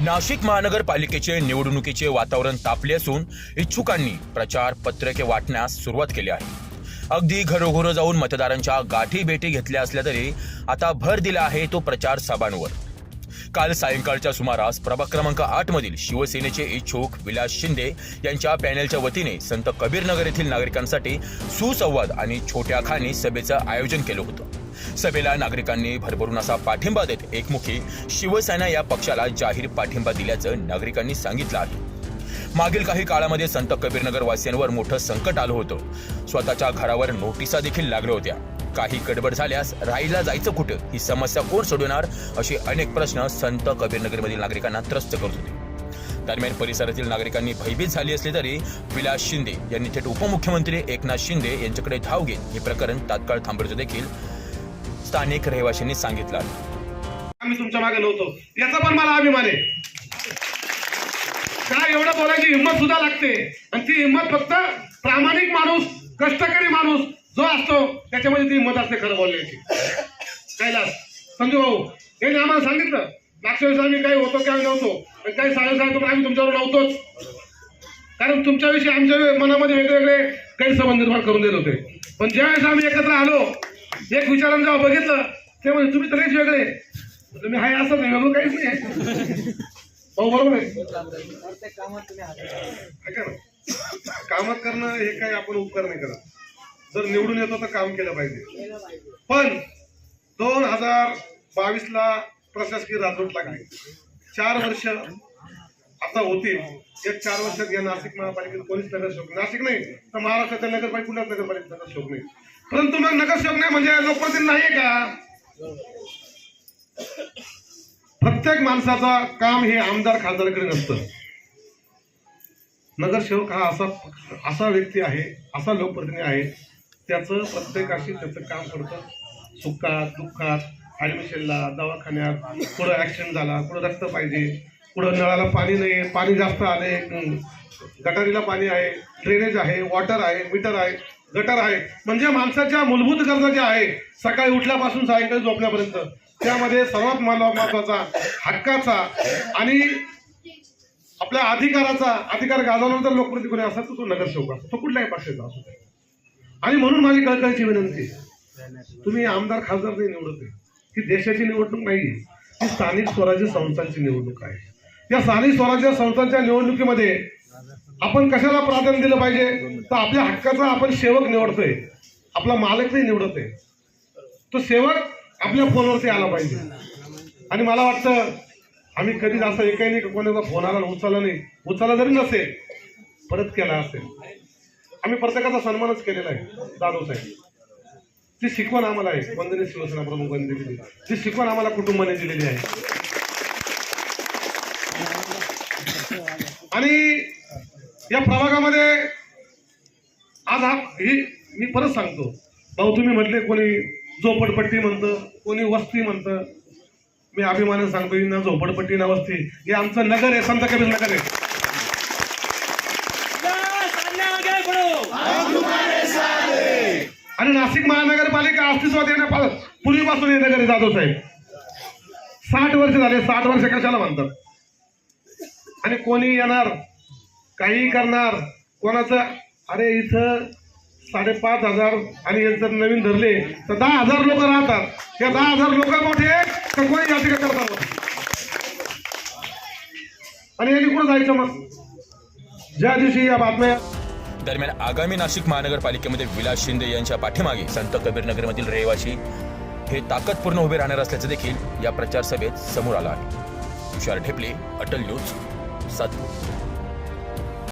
नाशिक महानगरपालिकेचे निवडणुकीचे वातावरण तापले असून इच्छुकांनी प्रचार पत्रके वाटण्यास सुरुवात केली आहे. अगदी घरोघरो जाऊन मतदारांच्या गाठी भेटी घेतल्या असल्या तरी आता भर दिला आहे तो प्रचार सभांवर. काल सायंकाळच्या सुमारास प्रभाग क्रमांक आठ मधील शिवसेनेचे इच्छुक विलास शिंदे यांच्या पॅनेलच्या वतीने संत कबीरनगर येथील नागरिकांसाठी सुसंवाद आणि छोट्या खाणी सभेचं आयोजन केलं होतं. सभेला नागरिकांनी भरभरून असा पाठिंबा देत एकमुखी शिवसेना या पक्षाला जाहीर पाठिंबा दिल्याचं नागरिकांनी सांगितलं आहे. मागील काही काळामध्ये संत कबीरनगर वासियांवर मोठं संकट आलं होतं. स्वतःच्या घरावर नोटिसा देखील लागल्या होत्या. काही गडबड झाल्यास राईला जायचं कुठं? ही समस्या कोण सोडवणार? असे अनेक प्रश्न संत कबीरनगरमधील नागरिकांना त्रस्त करत होते. दरम्यान परिसरातील नागरिकांनी भयभीत झाली असली तरी विलास शिंदे यांनी थेट उपमुख्यमंत्री एकनाथ शिंदे यांच्याकडे धाव घेत हे प्रकरण तात्काळ थांबवल्याचं देखील स्थानिक रहिवाशांनी सांगितलं आहे. आम्ही तुमच्या मागे नव्हतो. याचा पण मला अभिमान आहे. काय एवढं बोलायची हिंमत सुद्धा लागते. आणि ती हिंमत फक्त प्रामाणिक माणूस कष्टकरी माणूस जो असतो त्याच्यामध्ये ती हिंमत असते खरं बोलण्याची. कैलास संजू भाऊ यांनी आम्हाला सांगितलं. मागच्या वेळेस आम्ही काही होतो काही नव्हतो. आणि काही सांगतो पण आम्ही तुमच्यावर नव्हतोच कारण तुमच्याविषयी आमच्या मनामध्ये वेगवेगळे गैरसमज निर्माण करून देत होते. पण ज्यावेळेस आम्ही एकत्र आलो एक विचारानं जेव्हा बघितलं ते म्हणजे तुम्ही सगळेच वेगळे. तुम्ही हाय असं नाही वेगळं काहीच नाही. भाऊ बरोबर आहे. कामात करणं हे काही आपण उपकार नाही करत. जर निवडून येतो तर काम केलं पाहिजे. पण दोन हजार बावीस ला प्रशासकीय राजवट लागली. चार वर्ष आता होतील. एक चार वर्षात या नाशिक महापालिकेत कोणीच नगरसेवक नाशिक नाही तर महाराष्ट्राच्या नगरपालिका कुठल्याच नगरपालिकेत नगरसेवक नाही. परंतु मग नगरसेवक नाही म्हणजे लोकप्रतिनिधी नाहीये का? प्रत्येक माणसाचा काम हे आमदार खासदाराकडे नसतं. नगरसेवक हा असा असा व्यक्ती आहे असा लोकप्रतिनिधी आहे त्याचं प्रत्येकाशी त्याचं काम करतं. सुखात दुःखात ॲडमिशनला दवाखान्यात कुठं ॲक्सिडेंट झाला कुठं रक्त पाहिजे कुठं नळाला पाणी नाही पाणी जास्त आले गटारीला पाणी आहे ड्रेनेज आहे वॉटर आहे मीटर आहे गटर आहे. म्हणजे माणसाच्या मूलभूत गरजा ज्या आहे सकाळी उठल्यापासून सायंकाळी झोपल्यापर्यंत त्यामध्ये सर्वात महत्त्वाचा हक्काचा आणि आपल्या अधिकाराचा अधिकार गाजवल्यानंतर लोकप्रतिनिधी कोणी असा तो नगरसेवक असतो. तो कुठल्याही पक्षाचा असू आणि म्हणून माझी कळकळीची विनंती तुम्ही आमदार खासदार नाही निवडत आहे ही देशाची निवडणूक नाही ही स्थानिक स्वराज्य संस्थांची निवडणूक आहे. या स्थानिक स्वराज्य संस्थांच्या निवडणुकीमध्ये आपण कशाला प्राधान्य दिलं पाहिजे? तर आपल्या हक्काचा आपण सेवक निवडतोय. आपला मालक नाही निवडत आहे. तो सेवक आपल्या फोनवरती आला पाहिजे. आणि मला वाटतं आम्ही कधीच असं एकही नाही कोणाचा फोन आला उचलला नाही. उचलला जरी नसेल परत केला असेल. आम्ही प्रत्येकाचा सन्मानच केलेला आहे दादू साहेब. ती शिकवण आम्हाला आहे वंदनीय शिवसेना प्रमुखांनी दिलेली ती शिकवण आम्हाला कुटुंबाने दिलेली आहे. आणि या प्रभागामध्ये आज हा ही मी परत सांगतो. भाऊ तुम्ही म्हटले कोणी झोपडपट्टी म्हणतं कोणी वस्ती म्हणतं. मी अभिमानाने सांगतो ना झोपडपट्टी ना वस्ती. हे आमचं नगर आहे संत कबीर नगर आहे. आणि नाशिक महानगरपालिका अस्तित्वात येण्या पूर्वीपासून हे नगर जाधव साहेब साठ वर्ष झाले साठ वर्ष कशाला म्हणतात? आणि कोणी येणार काही करणार कोणाचं अरे इथं साडेपाच हजार आणि हे जर नवीन धरले तर दहा हजार लोक राहतात. या दहा हजार लोक मोठे तर कोणी याचिका करतात आणि यांनी कुठं जायचं मग? ज्या दिवशी या बातम्या दरम्यान आगामी नाशिक महानगरपालिकेमध्ये विलास शिंदे यांच्या पाठीमागे संत कबीरनगरमधील रहिवासी हे ताकदपूर्ण उभे राहणार असल्याचं देखील या प्रचार सभेत समोर आलं आहे. तुषार ढेपले अटल न्यूज सातपूर.